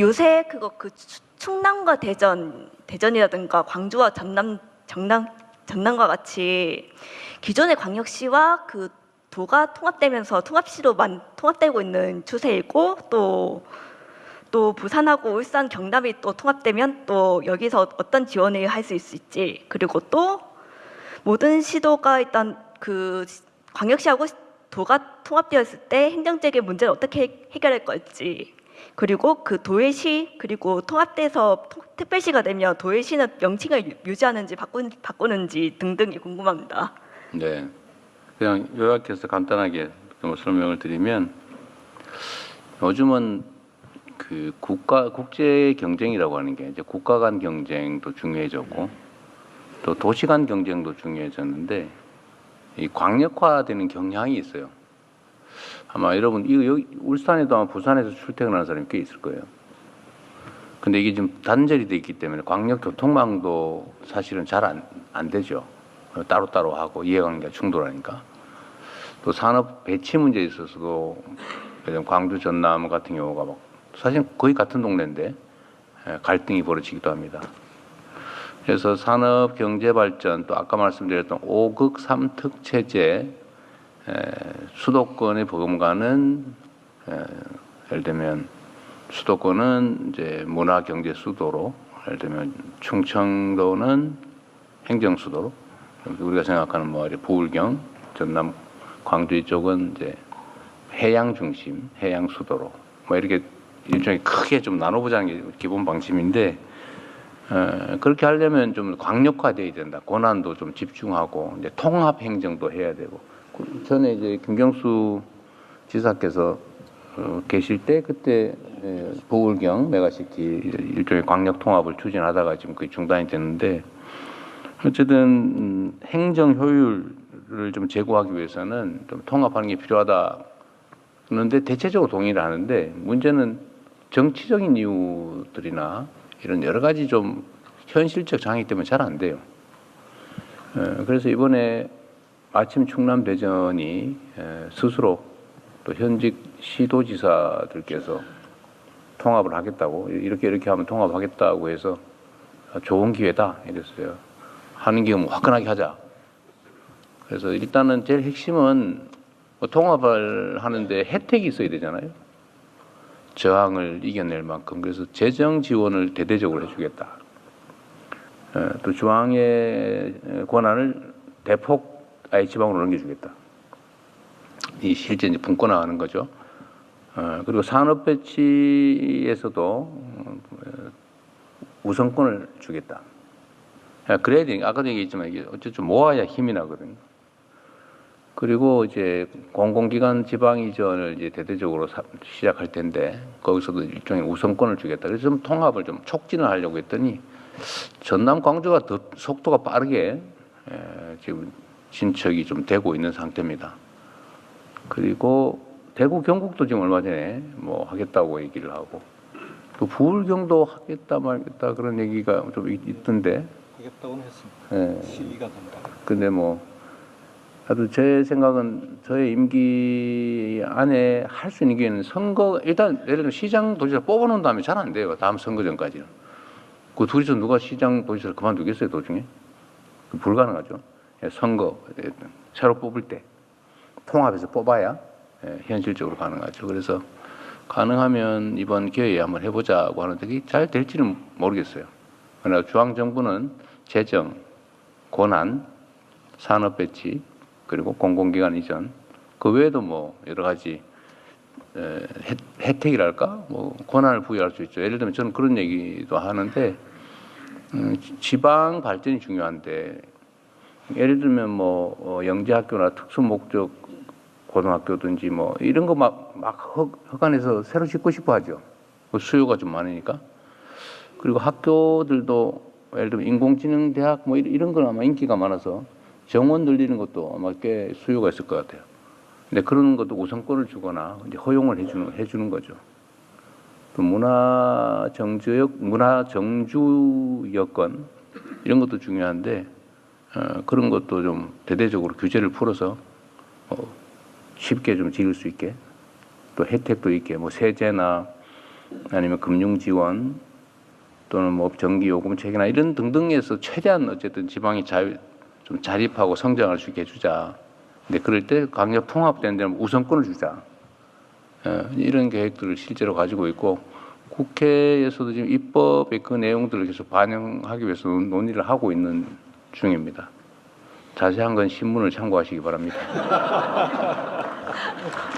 요새 그거 그 추- 충남과 대전 대전이라든가 광주와 전남 정남 전남과 같이 기존의 광역시와 그 도가 통합되면서 통합시로만 통합되고 있는 추세이고 또 또 부산하고 울산 경남이 또 통합되면 또 여기서 어떤 지원을 할 수 있을지 그리고 또 모든 시도가 일단 그 광역시하고 도가 통합되었을 때 행정적인 문제를 어떻게 해- 해결할 걸지 그리고 그 도의시 그리고 통합돼서 통- 특별시가 되면 도의시는 명칭을 유- 유지하는지 바꾸, 바꾸는지 등등이 궁금합니다. 네. 그냥 요약해서 간단하게 좀 설명을 드리면 요즘은 그 국가 국제 경쟁이라고 하는 게 이제 국가 간 경쟁도 중요해졌고 또 도시 간 경쟁도 중요해졌는데 이 광역화되는 경향이 있어요. 아마 여러분 이거 여기 울산에도 아마 부산에서 출퇴근하는 사람이 꽤 있을 거예요. 근데 이게 지금 단절이 돼 있기 때문에 광역 교통망도 사실은 잘 안 안 되죠. 따로따로 하고 이해관계가 충돌하니까. 또 산업 배치 문제에 있어서도 광주 전남 같은 경우가 막 사실 거의 같은 동네인데 예, 갈등이 벌어지기도 합니다. 그래서 산업 경제 발전 또 아까 말씀드렸던 5극 3특 체제 에, 수도권의 에, 예를 들면 수도권은 이제 문화 경제 수도로 예를 들면 충청도는 행정 수도로 우리가 생각하는 뭐 이제 부울경 전남 광주 이쪽은 이제 해양 중심 해양 수도로 뭐 이렇게 일종의 크게 좀 나눠보자는 게 기본 방침인데 어, 그렇게 하려면 좀 광역화돼야 된다. 권한도 좀 집중하고 이제 통합 행정도 해야 되고 그 전에 이제 김경수 지사께서 어, 계실 때 그때 에, 보울경 메가시티 일종의 광역 통합을 추진하다가 지금 그게 중단이 됐는데 어쨌든 음, 행정 효율을 좀 제고하기 위해서는 좀 통합하는 게 필요하다. 그런데 대체적으로 동의를 하는데 문제는 정치적인 이유들이나 이런 여러 가지 좀 현실적 장애 때문에 잘 안 돼요. 에, 그래서 이번에 아침 충남 대전이 에, 스스로 또 현직 시도지사들께서 통합을 하겠다고 이렇게 이렇게 하면 통합하겠다고 해서 좋은 기회다 이랬어요. 하는 게뭐 화끈하게 하자. 그래서 일단은 제일 핵심은 뭐 통합을 하는데 혜택이 있어야 되잖아요. 저항을 이겨낼 만큼 그래서 재정 지원을 대대적으로 해주겠다. 에, 또 중앙의 권한을 대폭 아예 지방으로 넘겨주겠다. 이 실제 이제 분권화하는 거죠. 어, 그리고 산업 배치에서도 어, 우선권을 주겠다. 야, 그래야 되니까 아까도 얘기했지만 이게 어쨌든 모아야 힘이 나거든요. 그리고 이제 공공기관 지방 이전을 이제 대대적으로 사- 시작할 텐데 거기서도 일종의 우선권을 주겠다. 그래서 좀 통합을 좀 촉진을 하려고 했더니 전남 광주가 더 속도가 빠르게 에, 지금 진척이 좀 되고 있는 상태입니다. 그리고 대구 경북도 지금 얼마 전에 뭐 하겠다고 얘기를 하고 또 부울경도 하겠다 말겠다 그런 얘기가 좀 있- 있던데 하겠다고는 했습니다. 예. 시기가 된다. 근데 뭐 하여튼 제 생각은 저의 임기 안에 할 수 있는 게 선거 일단 예를 들면 시장 도지사 뽑아놓은 다음에 잘 안 돼요 다음 선거 전까지는 그 둘이서 누가 시장 도지사를 그만두겠어요 도중에 그 불가능하죠 예, 선거 예, 새로 뽑을 때 통합해서 뽑아야 예, 현실적으로 가능하죠. 그래서 가능하면 이번 기회에 한번 해보자고 하는데 그게 잘 될지는 모르겠어요. 그러나 중앙 정부는 재정 권한 산업 배치 그리고 공공기관 이전 그 외에도 뭐 여러 가지 혜택이랄까? 뭐 권한을 부여할 수 있죠. 예를 들면 저는 그런 얘기도 하는데 음, 지- 지방 발전이 중요한데 예를 들면 뭐 어, 영재학교나 특수 목적 고등학교든지 뭐 이런 거 막 막 허간해서 새로 짓고 싶어 하죠. 그 수요가 좀 많으니까 그리고 학교들도 예를 들면 인공지능 대학 뭐 이런- 이런 건 아마 인기가 많아서 정원 늘리는 것도 아마 꽤 수요가 있을 것 같아요. 근데 그런 것도 우선권을 주거나 이제 허용을 해주는 해주는 거죠. 또 문화 정주역 문화 정주 여건 이런 것도 중요한데 어, 그런 것도 좀 대대적으로 규제를 풀어서 어, 쉽게 좀 지을 수 있게 또 혜택도 있게 뭐 세제나 아니면 금융 지원 또는 뭐 전기 요금 체계나 이런 등등에서 최대한 어쨌든 지방이 자유 좀 자립하고 성장할 수 있게 해주자. 근데 그럴 때 강력 통합된 데는 우선권을 주자. 예, 이런 계획들을 실제로 가지고 있고 국회에서도 지금 입법의 그 내용들을 계속 반영하기 위해서 논의를 하고 있는 중입니다. 자세한 건 신문을 참고하시기 바랍니다.